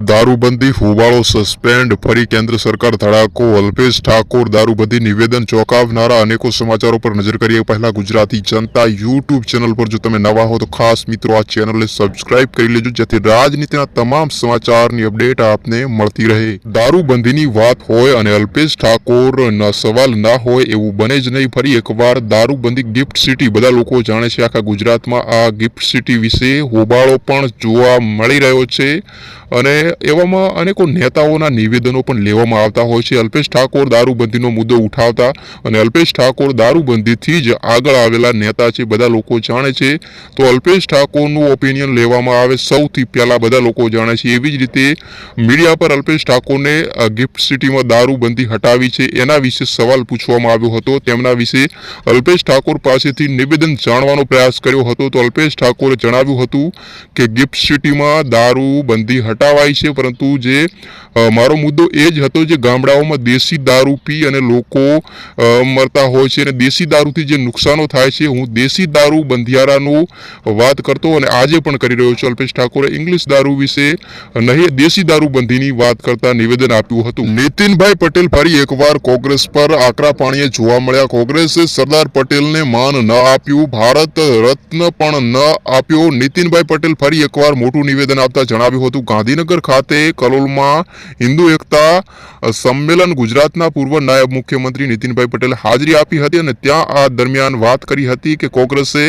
દારૂબંધી હોબાળો સસ્પેન્ડ ફરી કેન્દ્ર સરકાર ધડાકો, અલ્પેશ ઠાકોર દારૂબંધી નિવેદન ચોંકાવનારા અનેકો સમાચારો પર નજર કરીએ. પહેલા ગુજરાતી જનતા યુટ્યુબ ચેનલ પર જો તમે નવા હો તો ખાસ મિત્રો આ ચેનલને સબસ્ક્રાઇબ કરી લેજો, જેથી રાજનીતિના તમામ સમાચારની અપડેટ આપને મળતી રહે. દારૂબંધીની વાત હોય અને અલ્પેશ ઠાકોરના સવાલ ના હોય એવું બને જ નહીં. ફરી એકવાર દારૂબંધી ગિફ્ટ સિટી બધા લોકો જાણે છે આખા ગુજરાતમાં આ ગિફ્ટ સિટી વિશે હોબાળો પણ જોવા મળી રહ્યો છે. અને એવામાં અનેકો નેતાઓના નિવેદનો પણ લેવામાં આવતા હોય છે. અલ્પેશ ઠાકોર દારૂબંધીનો મુદ્દો ઉઠાવતા અને અલ્પેશ ઠાકોર દારૂબંધીથી જ આગળ આવેલા નેતા છે, બધા લોકો જાણે છે. તો અલ્પેશ ઠાકોરનું ઓપિનિયન લેવામાં આવે સૌથી પહેલા બધા લોકો જાણે છે. એવી જ રીતે મીડિયા પર અલ્પેશ ઠાકોરને ગિફ્ટ સિટીમાં દારૂબંધી હટાવી છે. એના વિશે સવાલ પૂછવામાં આવ્યો હતો. તેમના વિશે અલ્પેશ ઠાકોર પાસેથી નિવેદન જાણવાનો પ્રયાસ કર્યો હતો. તો અલ્પેશ ઠાકોરે જણાવ્યું હતું કે ગિફ્ટ સિટીમાં દારૂબંધી હટાવાઈ છે, પરંતુ જે મારો મુદ્દો એ જ હતો જે ગામડાઓમાં દેશી દારૂ પી અને લોકો મરતા હોય છે અને દેશી દારૂથી જે નુકસાનો થાય છે, હું દેશી દારૂ બંધિયારાનું વાત કરતો અને આજે પણ કરી રહ્યો છું. અલ્પેશ ઠાકોરે ઇંગ્લિશ દારૂ વિશે નહીં, દેશી દારૂબંધીની વાત કરતા નિવેદન આપ્યું હતું. નીતિનભાઈ પટેલ ફરી એકવાર કોંગ્રેસ પર આકરા પાણીએ જોવા મળ્યા. કોંગ્રેસે સરદાર પટેલને માન ન આપ્યું, ભારત રત્ન પણ ન આપ્યો. નીતિનભાઈ પટેલ ફરી એકવાર મોટું નિવેદન આપતા જણાવ્યું હતું. ગાંધીનગર ખાતે કલોલમાં હિન્દુ એકતા સંમેલન ગુજરાતના પૂર્વ નાયબ મુખ્યમંત્રી નીતિનભાઈ પટેલે હાજરી આપી હતી અને ત્યાં આ દરમિયાન વાત કરી હતી કે કોંગ્રેસે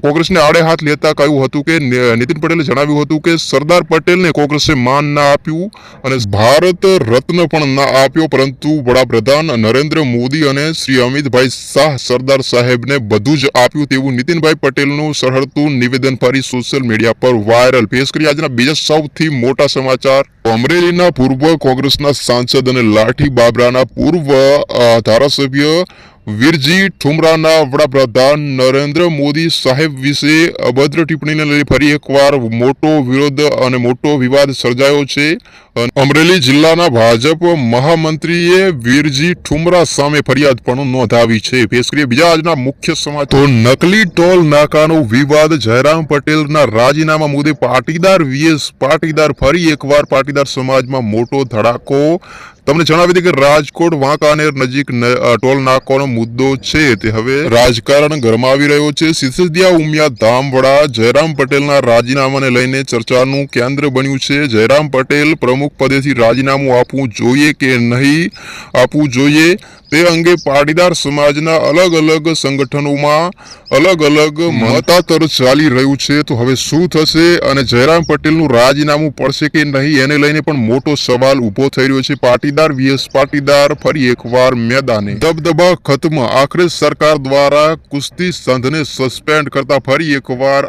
કોંગ્રેસને આડે હાથ લેતા કહ્યું હતું કે નીતિન પટેલે જણાવ્યું હતું કે સરદાર પટેલને કોંગ્રેસે માન ના આપ્યું અને ભારત રત્ન પણ ના આપ્યો, પરંતુ વડાપ્રધાન નરેન્દ્ર મોદી અને શ્રી અમિતભાઈ શાહ સરદાર સાહેબને બધું જ આપ્યું તેવું નીતિનભાઈ પટેલનું સરહદતું નિવેદન ફરી સોશિયલ મીડિયા પર વાયરલ પેશ કરી આજના બીજા સૌથી મોટા સમાચાર. અમરેલીના પૂર્વ કોંગ્રેસના સાંસદ અને લાઠી બાબરાના પૂર્વ ધારાસભ્ય વીરજી ઠુમરાના વડાપ્રધાન નરેન્દ્ર મોદી સાહેબ વિશે અભદ્ર ટિપ્પણીને લઈ ફરી એકવાર મોટો વિરોધ અને મોટો વિવાદ સર્જાયો છે. અમરેલી જિલ્લાના ભાજપ મહામંત્રીએ વીરજી ઠુમરા સામે ફરિયાદ પણ નોંધાવી છે. પેશ બીજા આજના મુખ્ય સમાચાર. તો નકલી ટોલ નાકાનો વિવાદ, જયરામ પટેલના રાજીનામા મુદ્દે પાટીદાર વીએસ, પાટીદાર ફરી એકવાર પાટીદાર સમાજમાં મોટો ધડાકો તમને જણાવી દઈએ કે રાજકોટ વાંકાનેર નજીક ટોલ નાકવાનો મુદ્દો છે. તે હવે રાજકારણ ગરમાવી રહ્યો છે. સિસોદિયા ઉમિયા ધામવડા જયરામ પટેલના રાજીનામાને લઈને ચર્ચાનું કેન્દ્ર બન્યું છે. જયરામ પટેલ પ્રમુખ પદેથી રાજીનામું આપવું જોઈએ કે નહીં આપવું જોઈએ? તે અંગે પાટીદાર સમાજના અલગ અલગ સંગઠનોમાં અલગ અલગ મહતાતર ચાલી રહ્યું છે. તો હવે શું થશે અને જયરામ પટેલનું રાજીનામું પડશે કે નહીં? એને લઈને પણ મોટો સવાલ ઊભો થઈ રહ્યો છે. પાટીદાર વીએસ પાટીદાર ફરી એકવાર મેદાને. દબદબા ખતમ. આખરે સરકાર દ્વારા કુસ્તી સંઘને સસ્પેન્ડ કરતા ફરી એકવાર